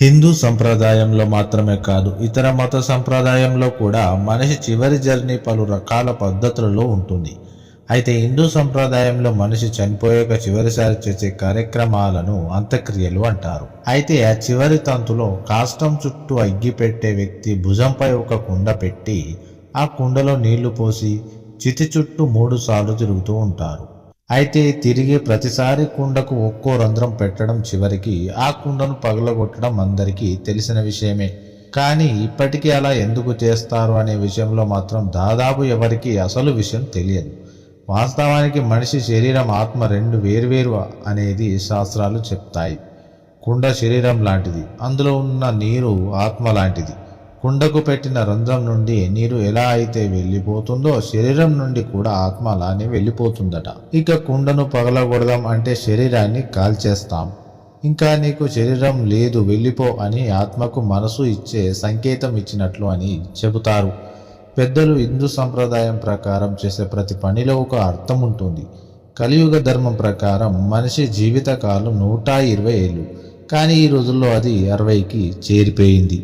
హిందూ సంప్రదాయంలో మాత్రమే కాదు ఇతర మత సంప్రదాయంలో కూడా మనిషి చివరి జర్నీ పలు రకాల పద్ధతులలో ఉంటుంది. అయితే హిందూ సంప్రదాయంలో మనిషి చనిపోయాక చివరిసారి చేసే కార్యక్రమాలను అంత్యక్రియలు అంటారు. అయితే ఆ చివరి తంతులో కాష్టం చుట్టూ అగ్గి పెట్టే వ్యక్తి భుజంపై ఒక కుండ పెట్టి ఆ కుండలో నీళ్ళు పోసి చితి చుట్టూ మూడు సార్లు తిరుగుతూ ఉంటారు. అయితే తిరిగి ప్రతిసారి కుండకు ఒక్కో రంధ్రం పెట్టడం చివరికి ఆ కుండను పగలగొట్టడం అందరికీ తెలిసిన విషయమే. కానీ ఇప్పటికీ అలా ఎందుకు చేస్తారు అనే విషయంలో మాత్రం దాదాపు ఎవరికి అసలు విషయం తెలియదు. వాస్తవానికి మనిషి శరీరం ఆత్మ రెండు వేర్వేరు అనేది శాస్త్రాలు చెప్తాయి. కుండ శరీరం లాంటిది. అందులో ఉన్న నీరు ఆత్మ లాంటిది. కుండకు పెట్టిన రంధ్రం నుండి నీరు ఎలా అయితే వెళ్ళిపోతుందో శరీరం నుండి కూడా ఆత్మ అలానే వెళ్ళిపోతుందట. ఇక కుండను పగలగొడదాం అంటే శరీరాన్ని కాల్చేస్తాం. ఇంకా నీకు శరీరం లేదు వెళ్ళిపో అని ఆత్మకు మనసు ఇచ్చే సంకేతం ఇచ్చినట్లు అని చెబుతారు. పెద్దలు హిందూ సంప్రదాయం ప్రకారం చేసే ప్రతి పనిలో ఒక అర్థం ఉంటుంది. కలియుగ ధర్మం ప్రకారం మనిషి జీవితకాలం నూట ఇరవై ఏళ్ళు. కానీ ఈ రోజుల్లో అది అరవైకి చేరిపోయింది.